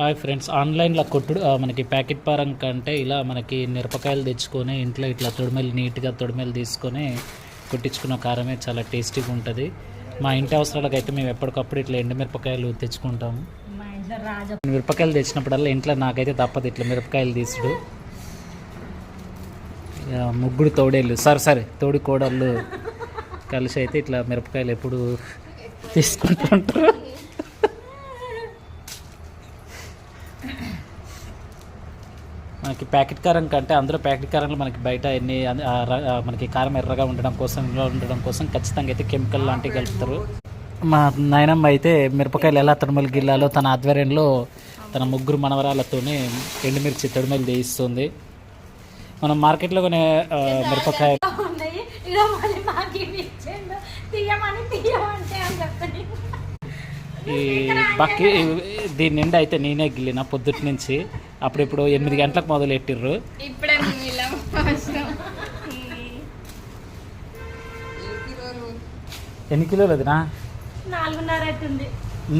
Hi friends ఆన్లైన్లో కొట్టుడు మనకి ప్యాకెట్ పారం కంటే ఇలా మనకి మిరపకాయలు తెచ్చుకొని ఇంట్లో ఇట్లా తొడిమెలు నీట్గా తొడిమెలు తీసుకొని కొట్టించుకున్న కారమే చాలా టేస్టీగా ఉంటుంది. మా ఇంటి అవసరాలకు అయితే మేము ఎప్పటికప్పుడు ఇట్లా ఎండుమిరపకాయలు తెచ్చుకుంటాము. మా ఇంట్లో రాజ మిరపకాయలు తెచ్చినప్పుడల్లా ఇంట్లో నాకైతే తప్పదు ఇట్లా మిరపకాయలు తీసుడు. ముగ్గురు తోడేళ్ళు సరే సరే తోడి కోడళ్ళు కలిసి అయితే ఇట్లా మిరపకాయలు ఎప్పుడు తీసుకుంటుంటారు. మనకి ప్యాకెట్ కారం కంటే అందులో ప్యాకెట్ కారంలో మనకి బయట ఎన్ని మనకి కారం ఎర్రగా ఉండడం కోసం ఇంట్లో ఉండడం కోసం ఖచ్చితంగా అయితే కెమికల్ లాంటివి కలుపుతారు. మా నాయనమ్మ అయితే మిరపకాయలు ఎలా తొడిమలు గిల్లాలో తన ఆధ్వర్యంలో తన ముగ్గురు మనవరాలతోనే ఎండుమిర్చి తడుమలు చేయిస్తుంది. మనం మార్కెట్లో కొనే మిరపకాయ ఈ బక్కి దీని నిండా అయితే నేనే గిల్లిన పొద్దుటి నుంచి. అప్పుడిప్పుడు ఎనిమిది గంటలకు మొదలు పెట్టిర్రు ఎన్ని కిలోలు అదినా?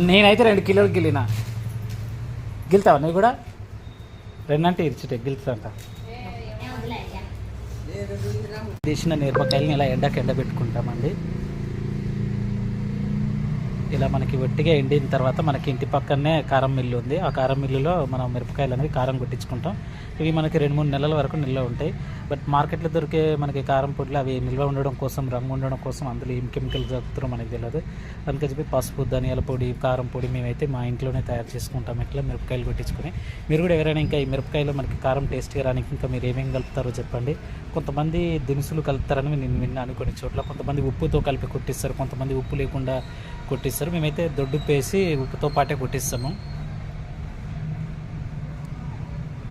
నేనైతే రెండు కిలోలు గిల్లిన. గిల్తావా నువ్వు కూడా? రెండంటే ఇరిచిటే గిల్తాంట తీసిన మిరపకాయలని ఇలా ఎండకు ఎండబెట్టుకుంటామండి ఇలా మనకి ఒట్టిగా ఎండిన తర్వాత మనకి ఇంటి పక్కనే కారం మిల్లు ఉంది. ఆ కారం మిల్లులో మనం మిరపకాయలు అనేది కారం కొట్టించుకుంటాం. ఇవి మనకి రెండు మూడు నెలల వరకు నిల్వ ఉంటాయి. బట్ మార్కెట్లో దొరికే మనకి కారం పొడిలో అవి నిల్వ ఉండడం కోసం రంగు ఉండడం కోసం అందులో ఏం కెమికల్ దొరుకుతారో మనకి తెలియదు అందుకని చెప్పి పసుపు ధనియాల పొడి కారం పొడి మేమైతే మా ఇంట్లోనే తయారు చేసుకుంటాం. ఇట్లా మిరపకాయలు కొట్టించుకొని. మీరు కూడా ఎవరైనా ఇంకా ఈ మిరపకాయలు మనకి కారం టేస్ట్గా రానికి ఇంకా మీరు ఏమేమి కలుపుతారో చెప్పండి. కొంతమంది దినుసులు కలుపుతారని నేను విన్నాను కొన్ని చోట్ల. కొంతమంది ఉప్పుతో కలిపి కొట్టిస్తారు. కొంతమంది ఉప్పు లేకుండా కుట్టిస్తారు. మేమైతే దొడ్డు పేసి ఉప్పుతో పాటే కుట్టిస్తాము.